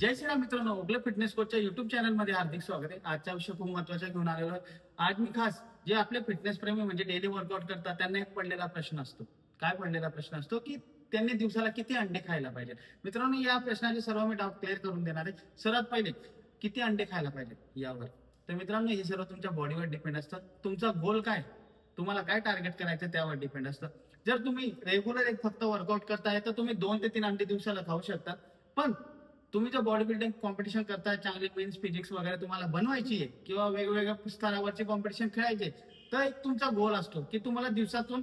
जय श्रीराम मित्रांनो ओगले फिटनेस कोचच्या युट्यूब चॅनलमध्ये हार्दिक स्वागत आहे. आजचा विषय खूप महत्त्वाचा घेऊन आलेलो आहे. आज मी खास जे आपले फिटनेस प्रेमी म्हणजे डेली वर्कआउट करतात त्यांना एक पडलेला प्रश्न असतो. काय पडलेला प्रश्न असतो? की त्यांनी दिवसाला किती अंडे खायला पाहिजे मित्रांनो या प्रश्नाचे सर्व मी डाऊट क्लिअर करून देणार आहे. सर्वात पहिले किती अंडे खायला पाहिजे यावर. तर मित्रांनो हे सर्व तुमच्या बॉडीवर डिपेंड असतात तुमचा गोल काय? तुम्हाला काय टार्गेट करायचं त्यावर डिपेंड असतं. जर तुम्ही रेग्युलर एक फक्त वर्कआउट करताय तर तुम्ही दोन ते तीन अंडे दिवसाला खाऊ शकता. पण तुम्ही जर बॉडी बिल्डिंग कॉम्पिटिशन करता चांगली मेन्स फिजिक्स वगैरे तुम्हाला बनवायची आहे किंवा वेगवेगळ्या स्तरावरचे कॉम्पिटिशन खेळायचे तर एक तुमचा गोल असतो की तुम्हाला दिवसातून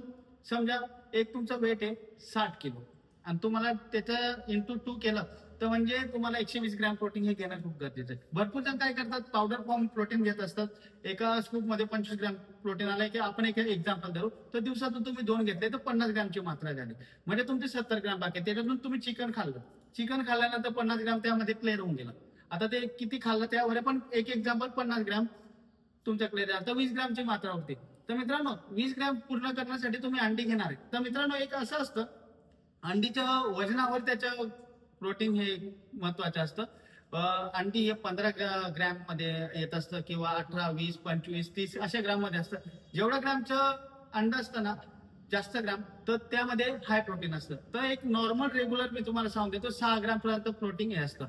समजा एक तुमचा वेट आहे साठ किलो. आणि तुम्हाला त्याचं इंटू टू केलं तर म्हणजे तुम्हाला एकशे वीस ग्रॅम प्रोटीन हे घेणं खूप गरजेचं आहे. भरपूर जण काय करतात पावडर फॉर्म प्रोटीन घेत असतात. एका स्कूपमध्ये पंचवीस ग्रॅम प्रोटीन आलंय की आपण एक एक्झाम्पल धरू तर दिवसातून तुम्ही दोन घेतले तर पन्नास ग्रॅमची मात्रा झाली. म्हणजे तुमचे सत्तर ग्रॅम बाकी त्याच्यातून तुम्ही चिकन खाल्लं. चिकन खाल्ल्यानंतर पन्नास ग्रॅम त्यामध्ये क्लिअर होऊन गेलं. आता ते किती खाल्लं त्यावर आहे, पण एक एक्झाम्पल पन्नास ग्रॅम तुमच्या क्लिअर झालं तर वीस ग्रॅमची मात्रा होती. तर मित्रांनो वीस ग्रॅम पूर्ण करण्यासाठी तुम्ही अंडी घेणार आहे. तर मित्रांनो एक असं असतं अंडीच्या वजनावर त्याचं प्रोटीन हे महत्वाचं असतं. अंडी हे पंधरा ग्रॅममध्ये येत असतं किंवा अठरा वीस पंचवीस तीस अशा ग्रॅममध्ये असतं. जेवढं ग्रॅमचं अंड असतं ना जास्त ग्रॅम तर त्यामध्ये हाय प्रोटीन असतं. तर एक नॉर्मल रेग्युलर मी तुम्हाला सांगून देतो सहा ग्रॅम पर्यंत प्रोटीन हे असतं.